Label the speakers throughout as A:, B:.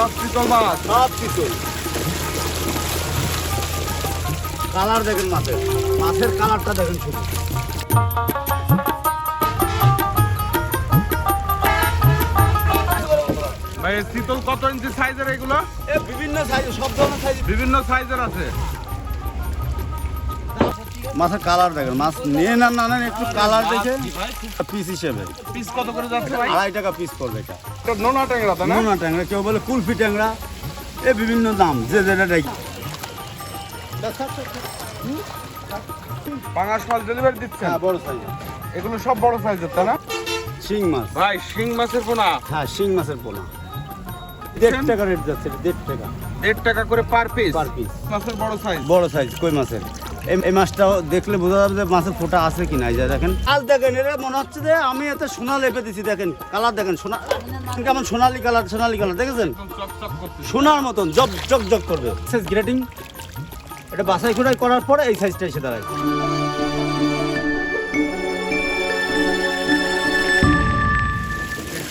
A: সব চিতল মাছ
B: সব কিছু। কালার দেখেন মাছের। মাছের কালারটা দেখেন শুধু।
A: ভাই চিতল কত ইঞ্চি সাইজের এগুলো?
B: এ বিভিন্ন সাইজ সব ধরনের সাইজ
A: বিভিন্ন সাইজের আছে।
B: মাছের কালার দেখেন। মাছ নিয়ে না না নেন একটু কালার দেখে পিস হিসেবে।
A: পিস কত করে যাচ্ছে
B: আড়াই টাকা পিস পড়বে এটা।
A: এটা নোনা ট্যাংরা তাই না?
B: নোনা ট্যাংরা কেউ বলে কুলফি ট্যাংরা এ বিভিন্ন দাম যে যেটা দেখি
A: পাঙাশ মাছ ডেলিভারি দিচ্ছেন?
B: হ্যাঁ বড় সাইজ
A: এগুলো সব বড় সাইজের তাই না?
B: শিং মাছ।
A: ভাই শিং মাছের পোনা?
B: হ্যাঁ শিং মাছের পোনা। দেড় টাকা রেট যাচ্ছে দেড় টাকা।
A: দেড় টাকা করে পার পিস
B: পার পিস
A: মাছের বড় সাইজ
B: বড় সাইজ কই মাছের? এই- মাছটাও দেখলে বোঝা যাবে যে মাছের ফোঁটা আছে কি না এই যে দেখেন। আজ দেখেন এটা মনে হচ্ছে যে আমি এতে সোনা লেপে দিছি দেখেন কালার দেখেন সোনা কেমন সোনালি কালার সোনালি কালার দেখেছেন? সোনার মতন জব জগ জগ করবে। সাইজ গ্রেটিং এটা বাছাই খোড়াই করার পরে এই সাইজটা এসে দাঁড়ায়।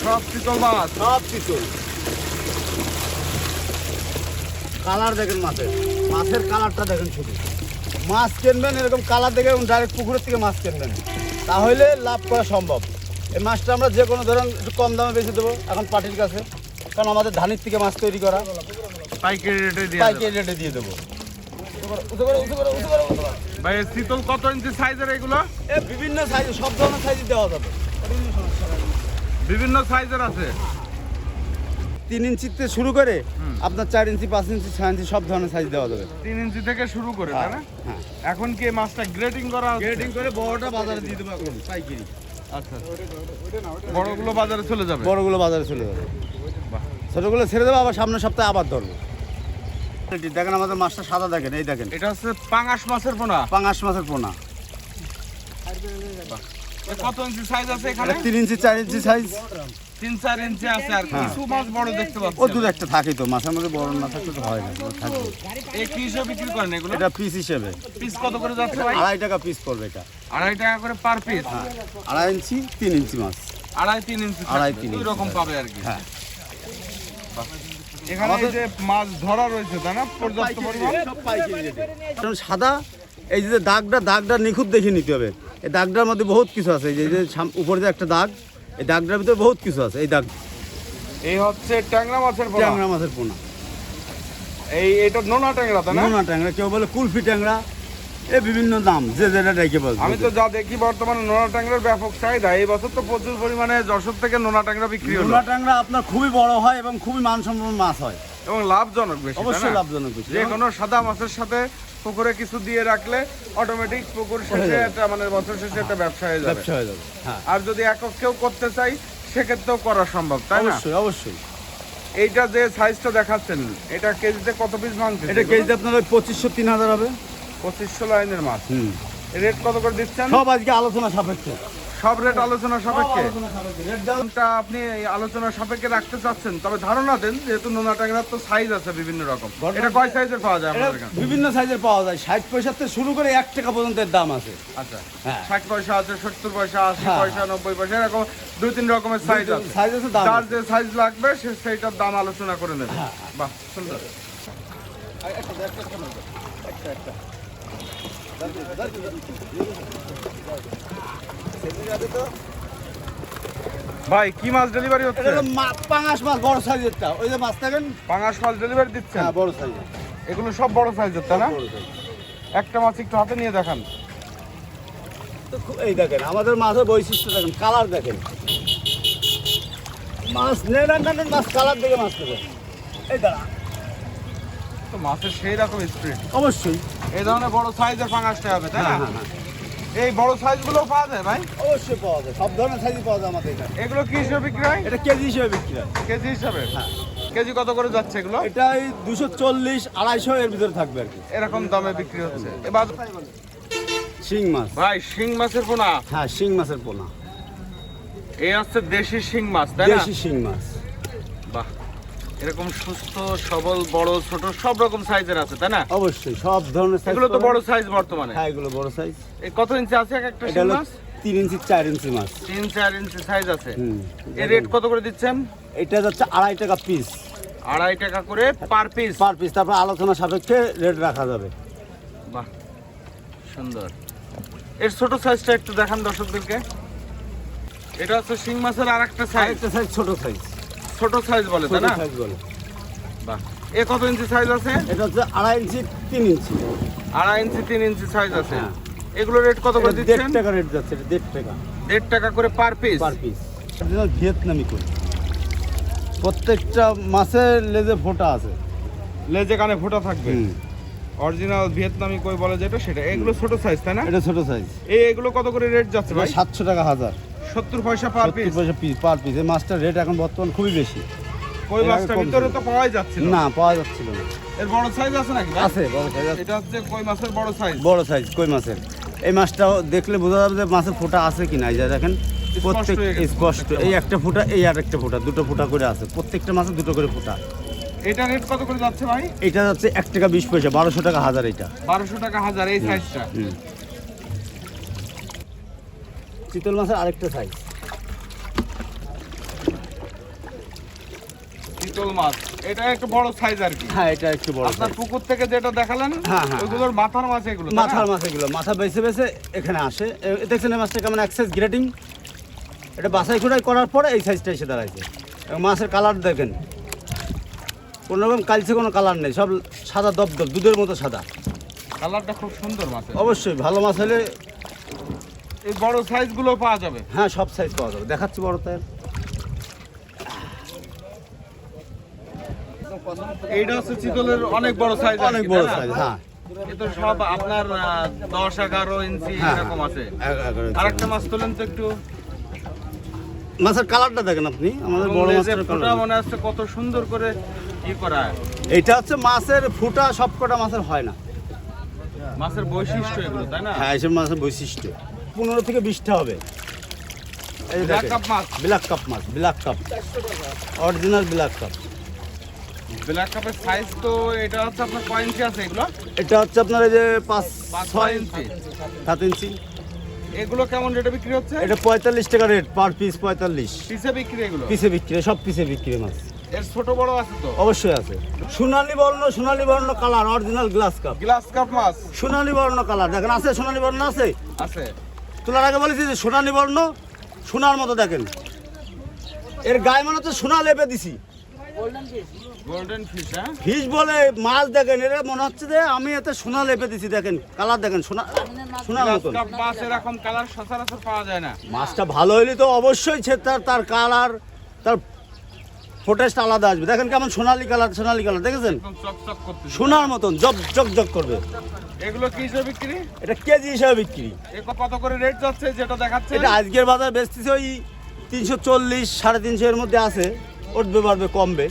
A: সব চিতল মাছ।
B: সব কিছু। কালার দেখেন মাছের। মাছের কালারটা দেখেন শুধু। মাছ কিনবেন এরকম কালার দেখে ডাইরেক্ট পুকুরের থেকে মাছ কিনবেন। তাহলে লাভ করা সম্ভব। এই মাছটা আমরা যে কোনো ধরুন একটু কম দামে বেশি দেবো এখন পার্টির কাছে। কারণ আমাদের ধানের থেকে মাছ তৈরি করা।
A: পাইকারি রেটে দিয়ে
B: পাইকারি রেটে দিয়ে দেবো।
A: ভাই কত ইঞ্চি সাইজের এগুলো?
B: এ বিভিন্ন সাইজ সব ধরনের সাইজ দেওয়া যাবে।
A: বিভিন্ন সাইজের আছে?
B: তিন ইঞ্চিতে শুরু করে আপনার চার ইঞ্চি পাঁচ ইঞ্চি ছয় ইঞ্চি সব ধরনের সাইজ দেওয়া যাবে।
A: তিন ইঞ্চি থেকে শুরু করে তাই না?
B: হ্যাঁ
A: এখন কি মাছটা গ্রেটিং করা
B: গ্রেডিং করে বড়টা বাজারে দিয়ে দেবো এখন পাইকারি।
A: আচ্ছা বড়গুলো বাজারে চলে যাবে?
B: বড়গুলো বাজারে চলে যাবে। ছোটগুলো ছেড়ে দেবো আবার সামনের সপ্তাহে আবার ধরবো। দেখেন আমাদের মাছটা সাদা দেখেন এই দেখেন।
A: এটা হচ্ছে পাঙাশ মাছের পোনা?
B: পাঙাশ মাছের পোনা।
A: কত ইঞ্চি সাইজ আছে এখানে?
B: তিন ইঞ্চি চার ইঞ্চি সাইজ
A: তিন চার ইঞ্চি আছে আর
B: হ্যাঁ।
A: কিছু মাছ বড় দেখতে
B: ও
A: পাচ্ছি
B: দূর একটা থাকে তো মাছের মধ্যে বড় না থাকলে তো হয় না ও থাকবে
A: এই কি হিসেবে বিক্রি করেন এগুলো?
B: এটা পিস হিসেবে।
A: পিস কত করে যাচ্ছে ভাই?
B: আড়াই টাকা পিস পড়বে এটা।
A: আড়াই টাকা করে পার পিস
B: আড়াই ইঞ্চি তিন ইঞ্চি মাছ।
A: আড়াই তিন ইঞ্চি
B: আড়াই,
A: থাকবে।
B: তিন
A: দুই রকম পাবে আর কি।
B: হ্যাঁ।
A: এখানে এই যে মাছ ধরা রয়েছে তাই না? পর্যাপ্ত পরিমাণ?
B: সাদা এই যে দাগটা দাগটা নিখুঁত দেখে নিতে হবে। এই দাগটার মধ্যে বহুত কিছু আছে এই যে- সাম- উপরে যে একটা দাগ এই দাগটার ভিতরে বহুত কিছু আছে এই দাগ
A: এই হচ্ছে ট্যাংরা মাছের পোনা।
B: ট্যাংরা মাছের পোনা।
A: এই এটা নোনা ট্যাংরা তাই না?
B: নোনা ট্যাংরা কেউ বলে কুলফি ট্যাংরা এ বিভিন্ন দাম যে যেটা ডেকে বলছে
A: আমি তো যা দেখি বর্তমানে নোনা ট্যাংরার ব্যাপক চাহিদা এই বছর তো প্রচুর পরিমাণে যশোর থেকে নোনা ট্যাংরা বিক্রি হলো।
B: নোনা ট্যাংরা আপনার খুবই বড় হয় এবং খুবই মানসম্পন্ন মাছ হয়।
A: এবং লাভজনক বেশি
B: অবশ্যই লাভজনক বেশি
A: যে কোনো সাদা মাছের সাথে পুকুরে কিছু দিয়ে রাখলে অটোমেটিক পুকুর শেষে একটা মানে বছর শেষে একটা ব্যবসা হয়ে যাবে।
B: ব্যবসা হয়ে যাবে হ্যাঁ।
A: আর যদি একক কেউ করতে চাই সেক্ষেত্রেও করা সম্ভব তাই না?
B: অবশ্যই অবশ্যই।
A: এইটা যে সাইজটা দেখাচ্ছেন এটা কেজিতে কত পিস ভাঙছে
B: এটা কেজিতে আপনার ওই পঁচিশশো তিন হাজার হবে।
A: পঁচিশশো লাইনের মাছ।
B: হুম।
A: রেট কত করে দিচ্ছেন?
B: সব আজকে আলোচনা সাপেক্ষে।
A: সব রেট আলোচনা সাপেক্ষে?
B: আলোচনা সাপেক্ষে। রেট দাম
A: দামটা আপনি আলোচনা সাপেক্ষে রাখতে চাচ্ছেন? তবে ধারণা দেন যেহেতু নোনা ট্যাংরার তো সাইজ আছে বিভিন্ন রকম। এটা কয় সাইজের পাওয়া যায় এখানে?
B: বিভিন্ন সাইজের পাওয়া যায়। ষাট পয়সা থেকে শুরু করে এক টাকা পর্যন্ত দাম আছে।
A: আচ্ছা।
B: হ্যাঁ।
A: ষাট পয়সা আছে সত্তর পয়সা আশি
B: হ্যাঁ।
A: পয়সা নব্বই পয়সা এরকম দুই তিন রকমের সাইজ আছে।
B: সাইজ আছে দাম
A: যার যে সাইজ লাগবে সে সেইটার দাম আলোচনা করে নেবে।
B: হ্যাঁ।
A: বাহ সুন্দর। ভাই কি মাছ ডেলিভারি হচ্ছে?
B: এটা পাঙাশ মাছ বড় সাইজেরটা ওই যে মাছ থাকেন
A: পাঙাশ মাছ ডেলিভারি দিচ্ছেন?
B: হ্যাঁ বড় সাইজের।
A: এগুলো সব বড় সাইজের তাই না? একটা মাছ একটু হাতে নিয়ে দেখান।
B: তো এই দেখেন আমাদের মাছের বৈশিষ্ট্য দেখেন কালার দেখেন। মাছ নেন আর নেন, মাছ কালার দেখে মাছ নেবেন। এই দাঁড়া।
A: তো মাছের সেই রকম স্পিড।
B: অবশ্যই।
A: এই ধরনের বড় সাইজের পাঙাশটা হবে তাই না?
B: হ্যাঁ হ্যাঁ হ্যাঁ।
A: এই বড় সাইজগুলো পাওয়া যায় ভাই?
B: অবশ্যই পাওয়া যায়। সব ধরনের সাইজই পাওয়া যায় আমাদের এখানে।
A: এগুলো কি হিসেবে বিক্রি হয়
B: এটা কেজি হিসেবে বিক্রি হয়
A: কেজি হিসাবে?
B: হ্যাঁ।
A: কেজি কত করে যাচ্ছে এগুলো?
B: এটা এই দুশো চল্লিশ আড়াইশো এর ভিতরে থাকবে আর কি।
A: এরকম দামে বিক্রি হচ্ছে। এবার
B: শিং মাছ।
A: ভাই শিং মাছের পোনা?
B: হ্যাঁ শিং মাছের পোনা।
A: এই হচ্ছে দেশি শিং মাছ তাই না?
B: দেশি শিং মাছ।
A: বাহ। এরকম সুস্থ সবল বড় ছোট সব রকম সাইজের আছে তাই না?
B: অবশ্যই সব ধরনের সাইজ
A: এগুলো তো। বড় সাইজ বর্তমানে।
B: হ্যাঁ এগুলো বড় সাইজ
A: কত ইঞ্চি আছে এক একটা শিং মাছ
B: তিন ইঞ্চি চার ইঞ্চি মাছ।
A: তিন চার ইঞ্চি সাইজ আছে।
B: হুম।
A: এর রেট কত করে দিচ্ছেন?
B: এটা যাচ্ছে আড়াই টাকা পিস
A: আড়াই টাকা করে পার পিস
B: পার পিস তারপর আলোচনা সাপেক্ষে রেট রাখা যাবে।
A: বাহ সুন্দর। এর ছোট সাইজটা একটু দেখান দর্শকদেরকে। এটা হচ্ছে শিং মাছের আর একটা সাইজ
B: আরেকটা সাইজ ছোট সাইজ
A: ছোট সাইজ বলে তাই না?
B: সাইজ বলে।
A: বাহ। এ কত ইঞ্চি সাইজ আছে?
B: এটা হচ্ছে আড়াই ইঞ্চি তিন ইঞ্চি
A: আড়াই ইঞ্চি তিন ইঞ্চি সাইজ আছে।
B: হ্যাঁ।
A: এগুলো রেট কত করে দিচ্ছেন?
B: টাকা রেট যাচ্ছে এটা দেড় টাকা।
A: দেড় টাকা করে পার পিস
B: পার পিস ভিয়েতনামি কই প্রত্যেকটা মাছের লেজে ফোটা আছে।
A: লেজে কানে ফোটা থাকবে? অরিজিনাল ভিয়েতনামি কই বলে যেটা সেটা। এগুলো ছোট সাইজ তাই না?
B: এটা ছোট সাইজ
A: এই এগুলো কত করে রেট যাচ্ছে ভাই?
B: সাতশো টাকা হাজার।
A: সত্তর পয়সা পার
B: সত্তর
A: পিস
B: পয়সা পিস পার পিস এই মাছটার রেট এখন বর্তমান খুবই বেশি।
A: কই মাছটার ভিতরে তো পাওয়াই যাচ্ছিল।
B: না পাওয়া যাচ্ছিল না।
A: এর বড় সাইজ আছে নাকি
B: আছে বড় সাইজ আছে।
A: এটা হচ্ছে কই মাছের বড় সাইজ
B: বড় সাইজ কই মাছের? এই মাছটাও দেখলে বোঝা যাবে যে মাছের ফোঁটা আছে কি না এই যে দেখেন প্রত্যেক স্পষ্ট। এই একটা ফোঁটা এই আর একটা ফোঁটা দুটো ফোঁটা করে আছে। প্রত্যেকটা মাছের দুটো করে ফোঁটা।
A: এটা রেট কত করে যাচ্ছে ভাই?
B: এটা যাচ্ছে এক টাকা বিশ পয়সা বারোশো টাকা হাজার এটা।
A: বারোশো টাকা হাজার এই সাইজটা।
B: চিতল মাছের আরেকটা সাইজ
A: চিতল মাছ। এটা একটু বড় সাইজ আর কি।
B: হ্যাঁ এটা একটু বড়
A: আপনার পুকুর থেকে যেটা দেখালেন
B: হ্যাঁ, হ্যাঁ,
A: ওইগুলোর মাথার মাছ এগুলো
B: মাথার মাছ এগুলো। মাথা বেছে বেছে এখানে আসে। দেখছেন এই মাছটা কেমন এক সাইজ গ্রেডিং এটা বাছাই খোড়াই করার পরে এই সাইজটা এসে দাঁড়াইছে। এবং মাছের কালার দেখেন। কোনো রকম কালচে কোনো কালার নেই। সব সাদা দপদপ দুধের মতো সাদা।
A: কালারটা খুব সুন্দর মাছ
B: অবশ্যই ভালো মাছ হলে
A: এই বড় সাইজগুলো পাওয়া যাবে।
B: হ্যাঁ সব সাইজ পাওয়া যাবে। দেখাচ্ছি বড় তাই
A: এইটা হচ্ছে চিতলের অনেক বড় সাইজ
B: অনেক বড় সাইজ হ্যাঁ।
A: সব আপনার ইঞ্চি
B: হ্যাঁ,
A: এরকম আছে। আরেকটা মাছ তোলেন তো একটু।
B: মাছের কালারটা দেখেন আপনি। আমাদের বড় মাছের কালার
A: মনে হচ্ছে কত সুন্দর করে করা।
B: এটা হচ্ছে মাছের ফুটা সব কটা মাছের হয় না।
A: মাছের বৈশিষ্ট্য এগুলো তাই না?
B: হ্যাঁ এসব মাছের বৈশিষ্ট্য। পনেরো থেকে বিশটা হবে। এই
A: ব্ল্যাক কাপ মাছ?
B: ব্ল্যাক কাপ মাছ black carp. Original black carp.
A: Black কাপের সাইজ তো এটা হচ্ছে আপনার কয় ইঞ্চি আছে এগুলো?
B: এটা হচ্ছে আপনার এই যে পাঁচ ছয় ইঞ্চি
A: ইঞ্চি।
B: সাত ইঞ্চি।
A: এগুলো কেমন রেটে বিক্রি হচ্ছে?
B: এটা পঁয়তাল্লিশ টাকা রেট পার পিস পঁয়তাল্লিশ।
A: পিসে বিক্রি এগুলো?
B: পিসে বিক্রি সব পিসে বিক্রি মাছ।
A: এর ছোট বড় আছে তো?
B: অবশ্যই আছে। সোনালী বর্ণ সোনালী বর্ণ colour original glass carp
A: glass carp মাছ?
B: সোনালী বর্ণ কালার দেখেন আছে সোনালী বর্ণ আছে?
A: আছে।
B: তোলার আগে বলেছি যে সোনালি বর্ণ সোনার মতো দেখেন। এর গায়ে মানে হচ্ছে সোনা লেপে দিছি।
A: গোল্ডেন ফিশ হ্যাঁ?
B: ফিশ বলে মাছ দেখেন এটা মনে হচ্ছে যে আমি এতে সোনা লেপে দিছি দেখেন কালার দেখেন সোনা
A: সোনা
B: মতন।
A: মাছ এরকম কালার সচরাচর পাওয়া যায় না।
B: মাছটা ভালো হইলে তো অবশ্যই সে তার তার কালার তার ফোটেজটা আলাদা আসবে। দেখেন কেমন সোনালি কালার সোনালি কালার দেখেছেন?
A: একদম চকচক করতে
B: সোনার মতন জব জক জক করবে।
A: এগুলো কি হিসেবে বিক্রি?
B: এটা কেজি হিসাবে বিক্রি।
A: কত করে রেট যাচ্ছে যেটা দেখাচ্ছে?
B: এটা আজকের বাজার বেচতেছে ওই তিনশো চল্লিশ সাড়ে তিনশো এর মধ্যে আছে। উঠবে বাড়বে কমবে।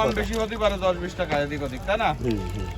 A: কম বেশি হতে পারে দশ বিশ টাকা এদিক ওদিক তাই না?
B: হুম, হুম।